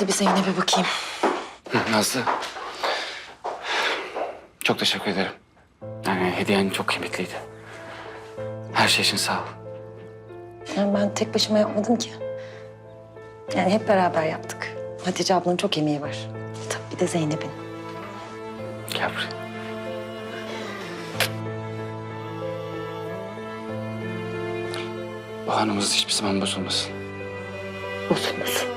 de bir Zeynep'e bakayım. Hı, Nazlı. Çok teşekkür ederim. Yani hediyen çok kıymetliydi. Her şey için sağ ol. Yani ben tek başıma yapmadım ki. Yani hep beraber yaptık. Hatice ablanın çok emeği var. Tabii bir de Zeynep'in. Gel buraya. Bu anımız hiçbir zaman bozulmasın. Bozulmasın.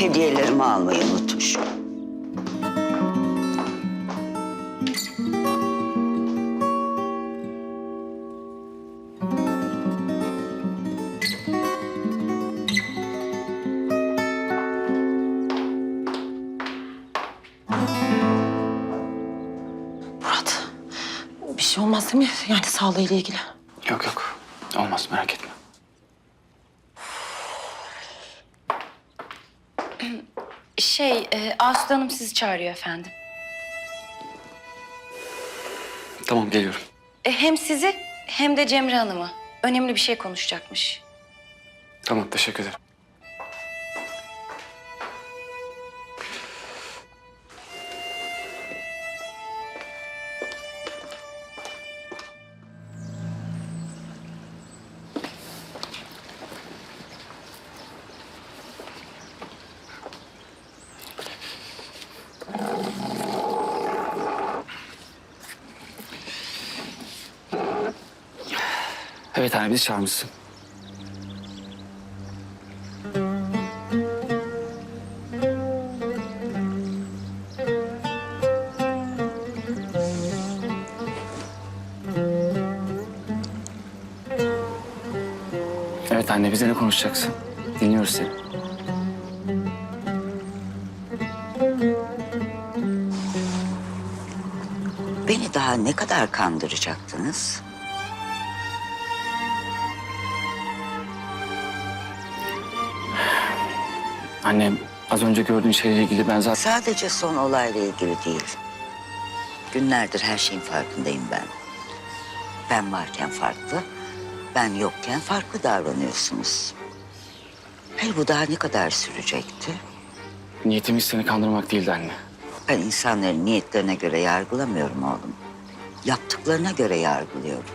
Hediyelerimi almayı unutmuşum. Murat, bir şey olmaz değil mi? Yani sağlığıyla ilgili. Yok yok. Olmaz merak etme. Şey, e, Aslı Hanım sizi çağırıyor efendim. Tamam geliyorum. E, hem sizi hem de Cemre Hanım'ı. Önemli bir şey konuşacakmış. Tamam teşekkür ederim. Evet anne bizi çağırmışsın. Evet anne bize ne konuşacaksın? Dinliyoruz seni. Beni daha ne kadar kandıracaktınız? Annem az önce gördüğün şeyle ilgili ben zaten... Sadece son olayla ilgili değil. Günlerdir her şeyin farkındayım ben. Ben varken farklı, ben yokken farklı davranıyorsunuz. Hayır bu daha ne kadar sürecekti? Niyetimiz seni kandırmak değildi anne. Ben insanların niyetlerine göre yargılamıyorum oğlum. Yaptıklarına göre yargılıyorum.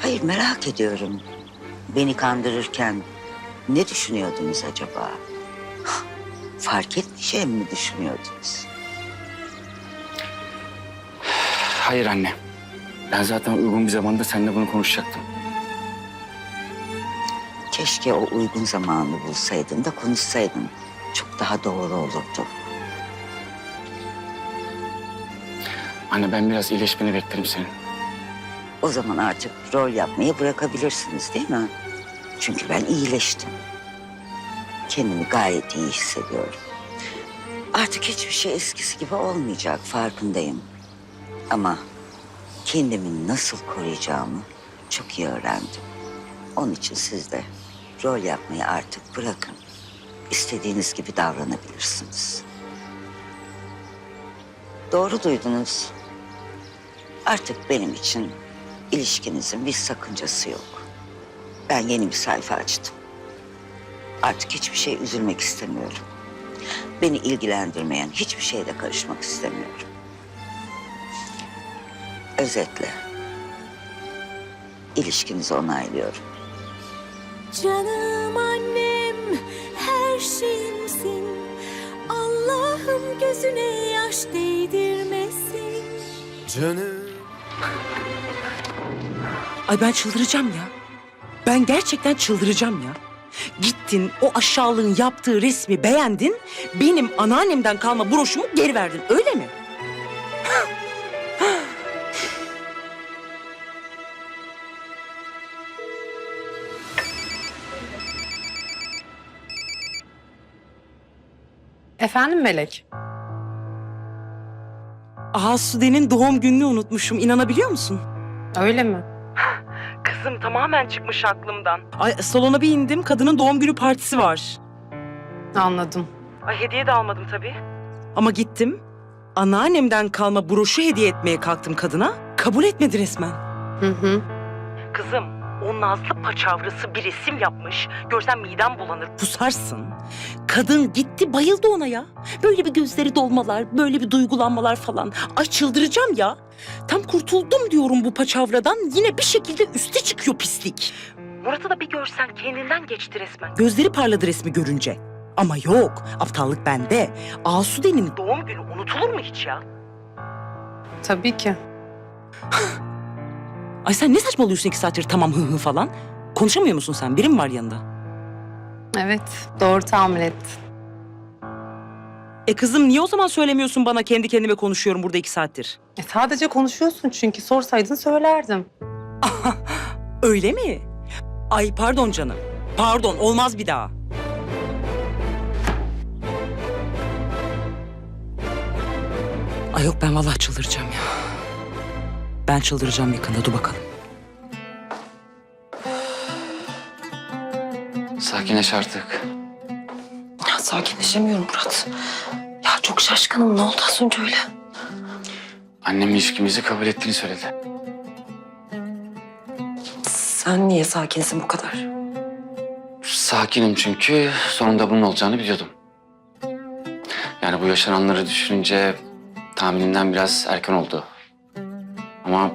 Hayır merak ediyorum. Beni kandırırken ne düşünüyordunuz acaba? Fark etmeyeceğim mi düşünüyordunuz? Hayır anne. Ben zaten uygun bir zamanda seninle bunu konuşacaktım. Keşke o uygun zamanı bulsaydın da konuşsaydın. Çok daha doğru olurdu. Anne ben biraz iyileşmeni beklerim senin. O zaman artık rol yapmayı bırakabilirsiniz değil mi? Çünkü ben iyileştim. Kendimi gayet iyi hissediyorum. Artık hiçbir şey eskisi gibi olmayacak farkındayım. Ama kendimi nasıl koruyacağımı çok iyi öğrendim. Onun için siz de rol yapmayı artık bırakın. İstediğiniz gibi davranabilirsiniz. Doğru duydunuz. Artık benim için ilişkinizin bir sakıncası yok. Ben yeni bir sayfa açtım. Artık hiçbir şey üzülmek istemiyorum. Beni ilgilendirmeyen hiçbir şeyde karışmak istemiyorum. Özetle, ilişkinizi onaylıyorum. Canım annem her şeyimsin Allah'ım gözüne yaş değdirmesin Canım Ay ben çıldıracağım ya. Ben gerçekten çıldıracağım ya. Gittin o aşağılığın yaptığı resmi beğendin. Benim anneannemden kalma broşumu geri verdin öyle mi? Efendim Melek? Asude'nin doğum gününü unutmuşum inanabiliyor musun? Öyle mi? Kızım tamamen çıkmış aklımdan. Ay salona bir indim kadının doğum günü partisi var. Anladım. Ay hediye de almadım tabii. Ama gittim. Anneannemden kalma broşu hediye etmeye kalktım kadına. Kabul etmedi resmen. Hı hı. Kızım o nazlı paçavrası bir resim yapmış. Görsen midem bulanır. Pusarsın. Kadın gitti bayıldı ona ya. Böyle bir gözleri dolmalar, böyle bir duygulanmalar falan. Ay çıldıracağım ya. Tam kurtuldum diyorum bu paçavradan. Yine bir şekilde üste çıkıyor pislik. Murat'ı da bir görsen kendinden geçti resmen. Gözleri parladı resmi görünce. Ama yok, aptallık bende. Asude'nin doğum günü unutulur mu hiç ya? Tabii ki. Ay sen ne saçmalıyorsun iki saattir tamam hı hı falan? Konuşamıyor musun sen? Biri mi var yanında? Evet, doğru tahmin ettin. E kızım niye o zaman söylemiyorsun bana kendi kendime konuşuyorum burada iki saattir? E, sadece konuşuyorsun çünkü sorsaydın söylerdim. Öyle mi? Ay pardon canım. Pardon olmaz bir daha. Ay yok ben vallahi çıldıracağım ya. Ben çıldıracağım yakında dur bakalım. Sakinleş artık. Sakinleşemiyorum Murat. Ya çok şaşkınım. Ne oldu az önce öyle? Annem ilişkimizi kabul ettiğini söyledi. Sen niye sakinsin bu kadar? Sakinim çünkü sonunda bunun olacağını biliyordum. Yani bu yaşananları düşününce tahminimden biraz erken oldu. Ama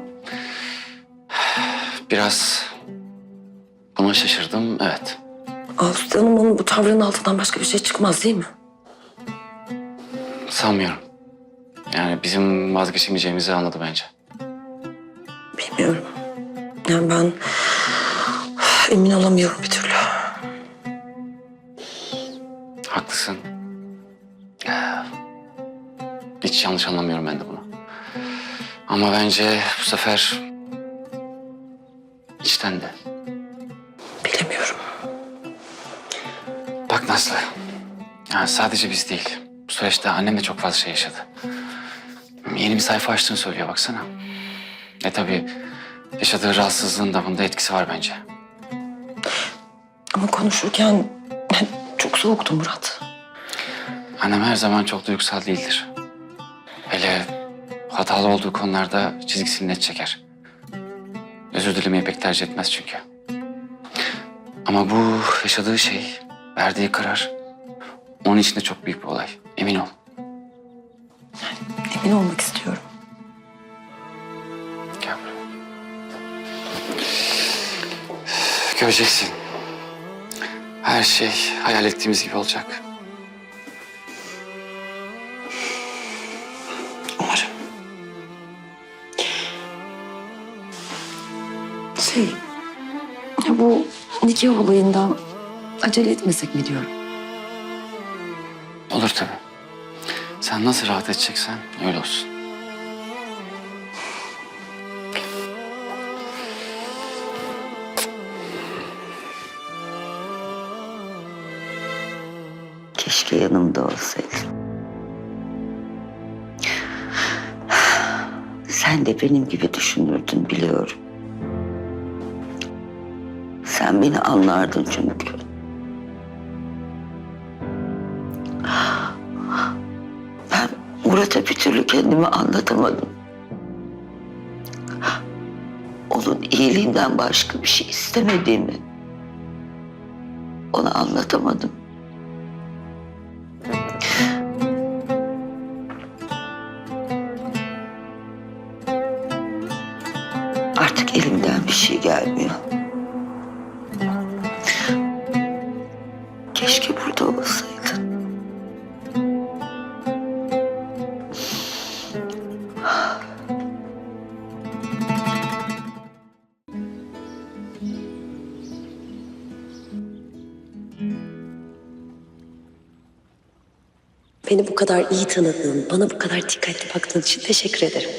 biraz buna şaşırdım, evet. Hanım'ın bu tavrının altından başka bir şey çıkmaz değil mi? Sanmıyorum. Yani bizim vazgeçemeyeceğimizi anladı bence. Bilmiyorum. Yani ben emin olamıyorum bir türlü. Haklısın. Hiç yanlış anlamıyorum ben de bunu. Ama bence bu sefer içten de. Bilemiyorum. Bak Nazlı. Yani sadece biz değil. Bu süreçte annem de çok fazla şey yaşadı. Yeni bir sayfa açtığını söylüyor baksana. E tabii yaşadığı rahatsızlığın da bunda etkisi var bence. Ama konuşurken çok soğuktu Murat. Annem her zaman çok duygusal değildir. Hele hatalı olduğu konularda çizgisini net çeker. Özür dilemeyi pek tercih etmez çünkü. Ama bu yaşadığı şey, verdiği karar onun için de çok büyük bir olay. Emin ol. Emin olmak istiyorum. Gel buraya. Göreceksin. Her şey hayal ettiğimiz gibi olacak. Umarım. Şey, ya bu nikah olayından acele etmesek mi diyorum? Olur tabii. Sen nasıl rahat edeceksen öyle olsun. Keşke yanımda olsaydın. Sen de benim gibi düşünürdün biliyorum. Sen beni anlardın çünkü. Türlü kendimi anlatamadım. Onun iyiliğinden başka bir şey istemediğimi ona anlatamadım. Artık elimden bir şey gelmiyor. Kadar iyi tanıdığın, bana bu kadar dikkatli baktığın için teşekkür ederim.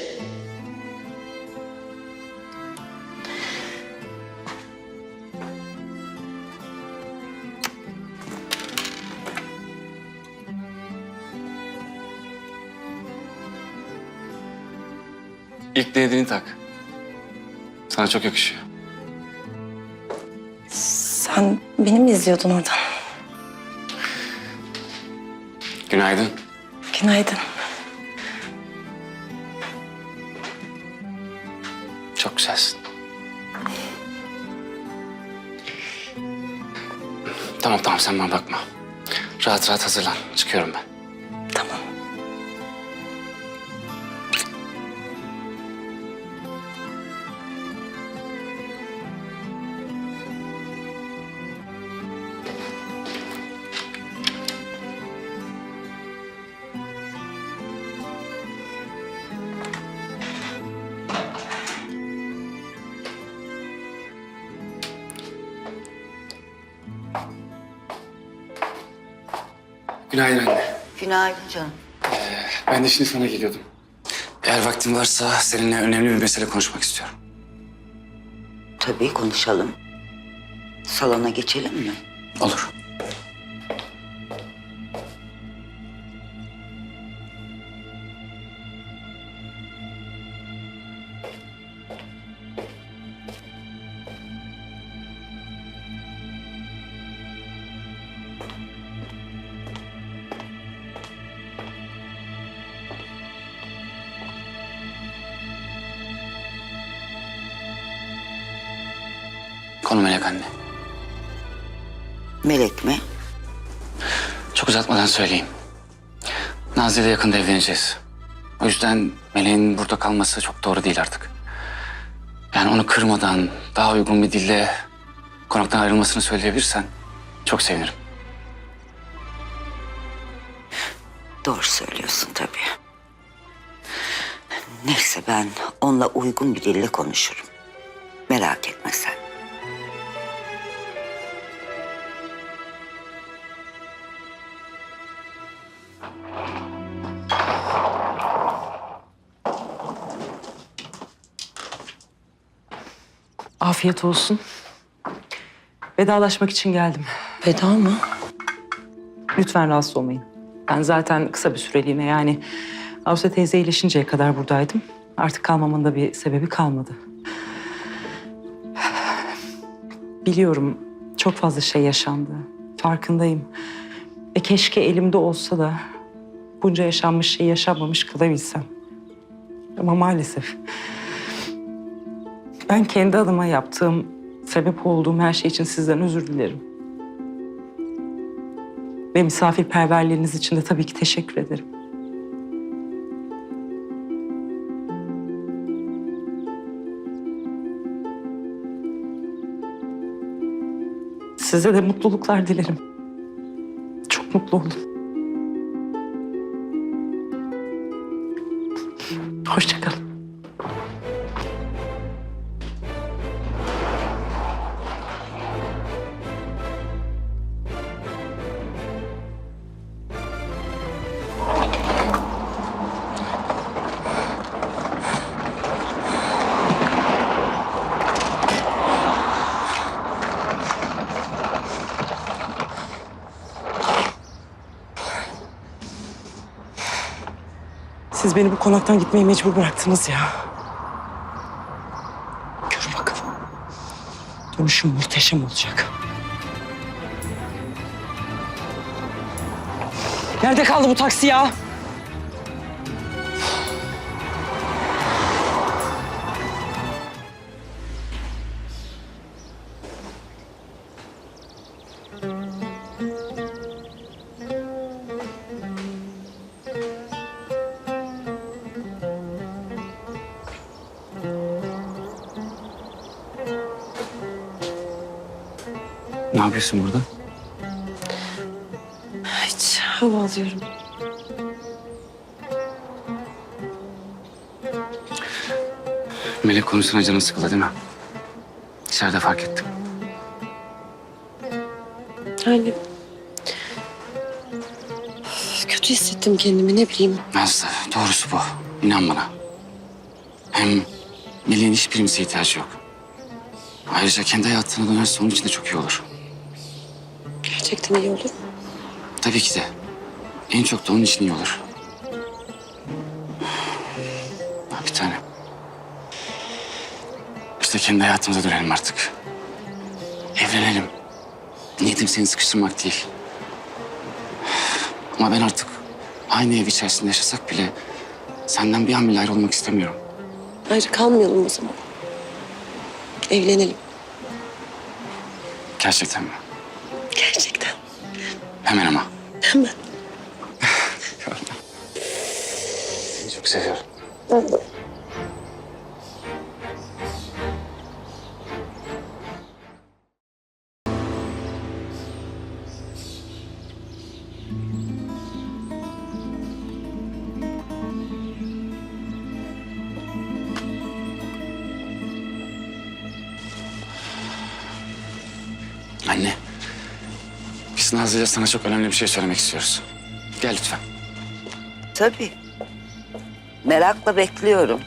İlk denediğini tak. Sana çok yakışıyor. Sen beni mi izliyordun oradan? Günaydın. Günaydın. Çok güzelsin. Tamam tamam sen bana bakma. Rahat rahat hazırlan. Çıkıyorum ben. Günaydın anne. Günaydın canım. Ben de şimdi sana geliyordum. Eğer vaktin varsa seninle önemli bir mesele konuşmak istiyorum. Tabii konuşalım. Salona geçelim mi? Olur. Konu Melek anne. Melek mi? Çok uzatmadan söyleyeyim. Nazlı ile yakında evleneceğiz. O yüzden Melek'in burada kalması çok doğru değil artık. Yani onu kırmadan daha uygun bir dille konaktan ayrılmasını söyleyebilirsen çok sevinirim. Doğru söylüyorsun tabii. Neyse ben onunla uygun bir dille konuşurum. Merak etme sen. Afiyet olsun. Vedalaşmak için geldim. Veda mı? Lütfen rahatsız olmayın. Ben zaten kısa bir süreliğine yani Avse teyze iyileşinceye kadar buradaydım. Artık kalmamın da bir sebebi kalmadı. Biliyorum çok fazla şey yaşandı. Farkındayım. Ve keşke elimde olsa da bunca yaşanmış şey yaşanmamış kalabilsem. Ama maalesef ben kendi adıma yaptığım, sebep olduğum her şey için sizden özür dilerim. Ve misafirperverliğiniz için de tabii ki teşekkür ederim. Size de mutluluklar dilerim. Çok mutlu olun. Hoşçakalın. Beni bu konaktan gitmeye mecbur bıraktınız ya. Görün bakalım. Dönüşüm muhteşem olacak. Nerede kaldı bu taksi ya? Yapıyorsun burada? Hiç hava alıyorum. Melek konusuna canın sıkıldı değil mi? İçeride fark ettim. Yani kötü hissettim kendimi ne bileyim. Nazlı doğrusu bu. İnan bana. Hem Melek'in hiçbirimize ihtiyacı yok. Ayrıca kendi hayatına dönerse onun için de çok iyi olur. Gerçekten iyi olur. Tabii ki de. En çok da onun için iyi olur. Ha, Bir tane. İşte kendi hayatımıza dönelim artık. Evlenelim. Niyetim seni sıkıştırmak değil. Ama ben artık aynı ev içerisinde yaşasak bile senden bir an bile ayrılmak istemiyorum. Ayrı kalmayalım o zaman. Evlenelim. Gerçekten mi? Gerçekten. Hemen ama. Hemen. Seni çok seviyorum. Anne. Biz Nazlı'yla sana çok önemli bir şey söylemek istiyoruz. Gel lütfen. Tabii. Merakla bekliyorum.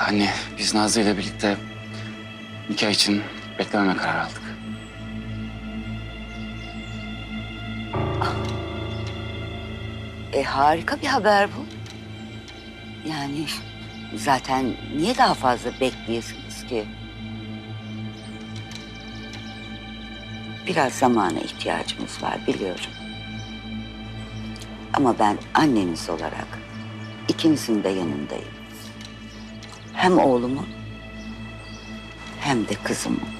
Anne, biz Nazlı ile birlikte nikah için beklememe karar aldık. E harika bir haber bu. Yani zaten niye daha fazla bekleyesiniz ki? Biraz zamana ihtiyacımız var biliyorum. Ama ben anneniz olarak ikinizin de yanındayım. Hem oğlumun hem de kızımın.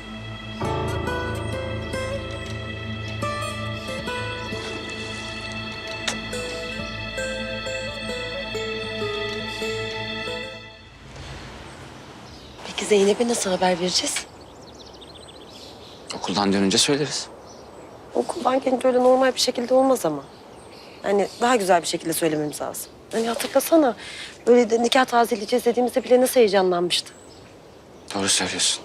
Zeynep'e nasıl haber vereceğiz? Okuldan dönünce söyleriz. Okuldan gelince öyle normal bir şekilde olmaz ama. Hani daha güzel bir şekilde söylememiz lazım. Hani hatırlasana böyle de nikah tazeleyeceğiz dediğimizde bile nasıl heyecanlanmıştı. Doğru söylüyorsun.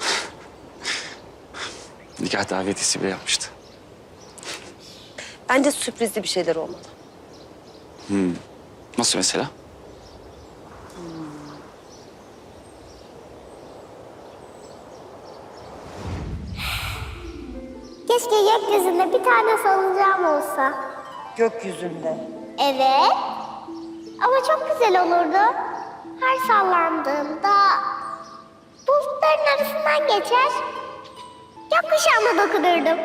Nikah davetiyesi bile yapmıştı. Bence sürprizli bir şeyler olmalı. Nasıl mesela? Olsa. Gökyüzünde. Evet. Ama çok güzel olurdu. Her sallandığımda bulutların arasından geçer. Gökkuşağına dokunurdum.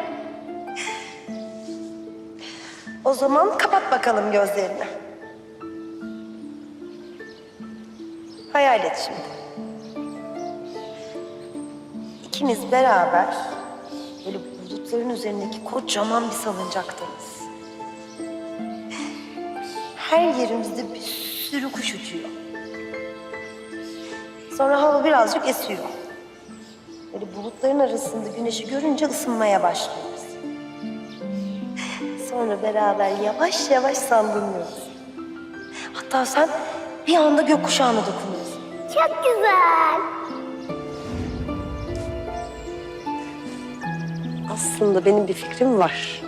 O zaman kapat bakalım gözlerini. Hayal et şimdi. İkimiz beraber böyle bulutların üzerindeki kocaman bir salıncaktayız. Her yerimizde bir sürü kuş uçuyor. Sonra hava birazcık esiyor. Böyle bulutların arasında güneşi görünce ısınmaya başlıyoruz. Sonra beraber yavaş yavaş sallanıyoruz. Hatta sen bir anda gökkuşağına dokunuyorsun. Çok güzel. Aslında benim bir fikrim var.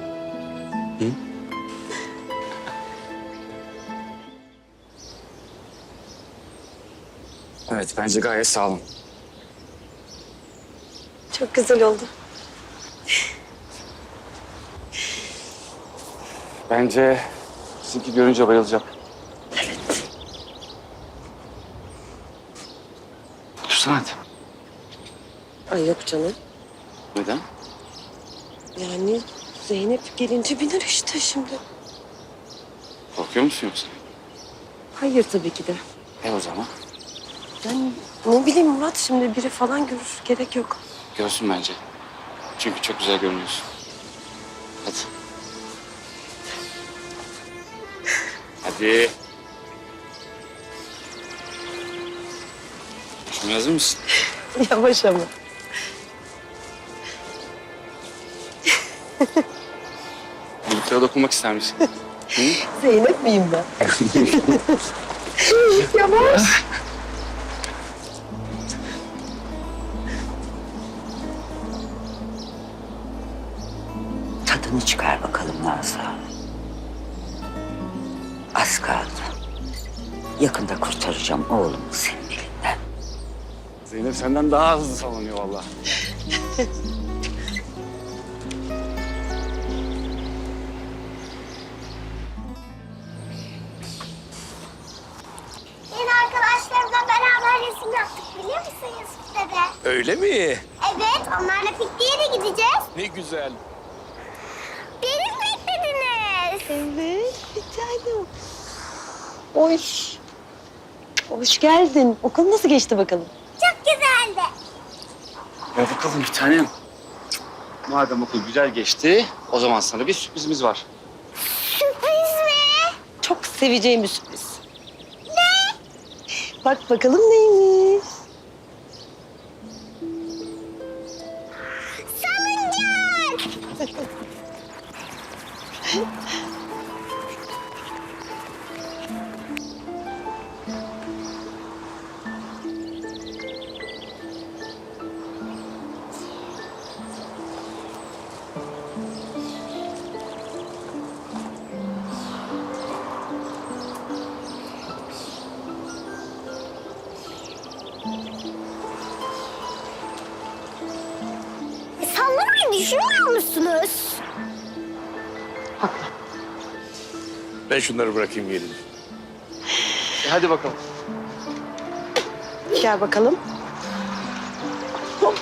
Evet, bence gayet sağlam. Çok güzel oldu. Bence sizinki görünce bayılacak. Evet. Otursana hadi. Ay yok canım. Neden? Yani Zeynep gelince biner işte şimdi. Korkuyor musun yoksa? Hayır tabii ki de. E o zaman. Yani ne bileyim Murat şimdi biri falan görür. Gerek yok. Görsün bence. Çünkü çok güzel görünüyorsun. Hadi. Hadi. Şimdi hazır mısın? Yavaş ama. Bulutlara dokunmak ister misin? Zeynep miyim ben? Yavaş. tadını çıkar bakalım Nazlı. Az kaldı. Yakında kurtaracağım oğlum senin elinden. Zeynep senden daha hızlı sallanıyor vallahi. Yeni arkadaşlarımla beraber resim yaptık biliyor musun Yusuf? Öyle mi? Evet onlarla pikniğe de gideceğiz. Ne güzel. Evet, bir tanem. Oy. Hoş geldin. Okul nasıl geçti bakalım? Çok güzeldi. Ya bakalım bir tanem. Madem okul güzel geçti, o zaman sana bir sürprizimiz var. Sürpriz mi? Çok seveceğim bir sürpriz. Ne? Bak bakalım neymiş. E, Sallamayı düşünmüyor musunuz? Ben şunları bırakayım gelin. E hadi bakalım. Gel bakalım. Hop.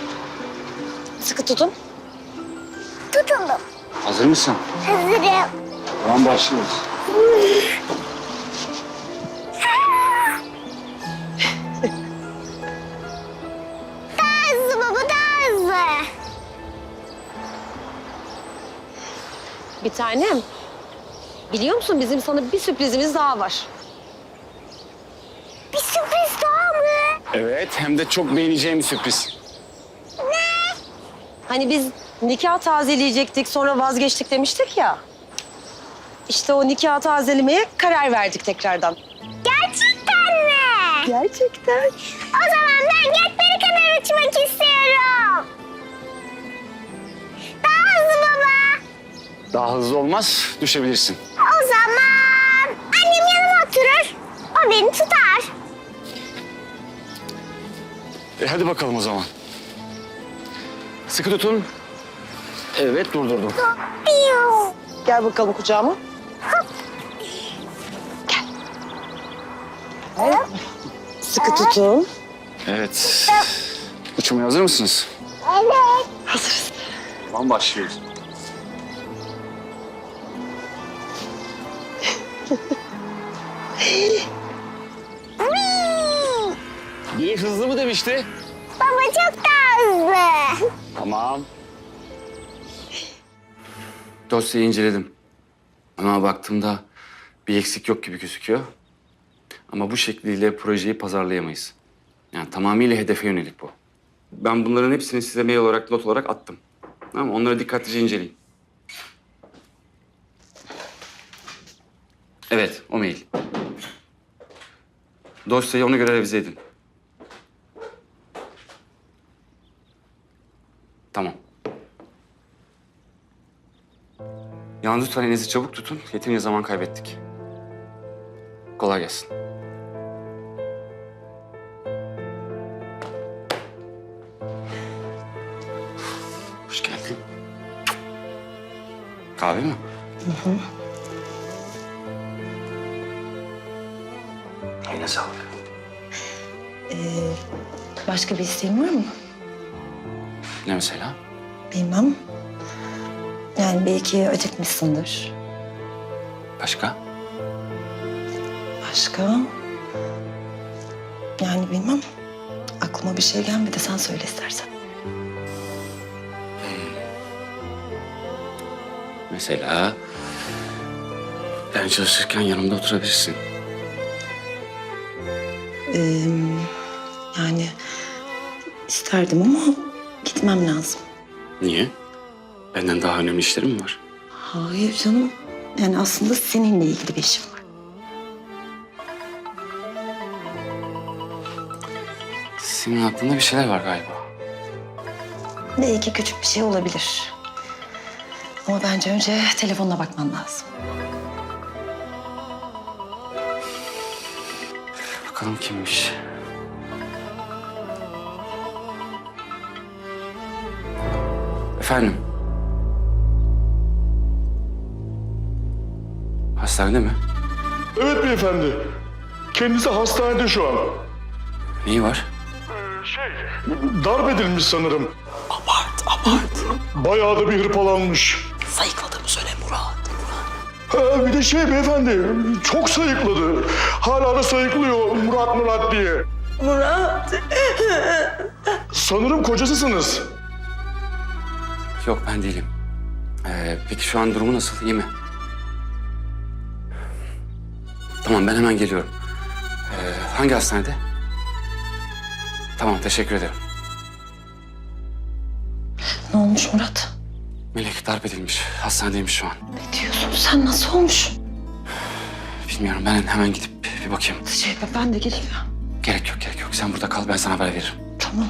Sıkı tutun. Tutalım. Hazır mısın? Hazırım. Tamam başlıyoruz. Bir tanem. Biliyor musun bizim sana bir sürprizimiz daha var. Bir sürpriz daha mı? Evet, hem de çok beğeneceğim bir sürpriz. Hani biz nikah tazeleyecektik sonra vazgeçtik demiştik ya. İşte o nikah tazelemeye karar verdik tekrardan. Gerçekten mi? Gerçekten. O zaman ben göklere kadar uçmak istiyorum. Daha hızlı olmaz, düşebilirsin. O zaman annem yanıma oturur. O beni tutar. E hadi bakalım o zaman. Sıkı tutun. Evet, durdurdum. Piu. Gel bakalım kucağıma. Gel. Sıkı tutun. Evet. Uçmaya hazır mısınız? Evet. Hazırız. Tamam, başlıyoruz. Biri hızlı mı demişti? Baba çok daha hızlı. Tamam. Dosyayı inceledim. Ama baktığımda bir eksik yok gibi gözüküyor. Ama bu şekliyle projeyi pazarlayamayız. Yani tamamıyla hedefe yönelik bu. Ben bunların hepsini size mail olarak, not olarak attım. Tamam mı? Onları dikkatlice inceleyin. Evet, o mail. Dosyayı ona göre revize edin. Tamam. Yalnız lütfen elinizi çabuk tutun. Yeterince zaman kaybettik. Kolay gelsin. Hoş geldin. Kahve mi? Hı hı. Sağlık. Başka bir isteğin var mı? Ne mesela? Bilmem. Yani belki acıkmışsındır. Başka? Başka? Yani bilmem. Aklıma bir şey gelmedi. Sen söyle istersen. Mesela ben çalışırken yanımda oturabilirsin. Ee, yani isterdim ama gitmem lazım. Niye? Benden daha önemli işlerim mi var? Hayır canım. Yani aslında seninle ilgili bir işim var. Senin aklında bir şeyler var galiba. Belki küçük bir şey olabilir. Ama bence önce telefonuna bakman lazım. Bakalım kimmiş? Efendim? Hastanede mi? Evet beyefendi. Kendisi hastanede şu an. Neyi var? Şey, darp edilmiş sanırım. Abart, abart. Bayağı da bir hırpalanmış. Sayıkladığımı söyle Murat. Ha, bir de şey beyefendi, çok sayıkladı. Hala da sayıklıyor Murat Murat diye. Murat. Sanırım kocasısınız. Yok ben değilim. Ee, peki şu an durumu nasıl? İyi mi? Tamam ben hemen geliyorum. Ee, hangi hastanede? Tamam teşekkür ederim. Ne olmuş Murat? Melek darp edilmiş. Hastanedeymiş şu an. Ne diyorsun sen? Nasıl olmuş? Bilmiyorum ben hemen gidip bir bakayım. Şey ben de geleyim ya. Gerek yok gerek yok. Sen burada kal ben sana haber veririm. Tamam.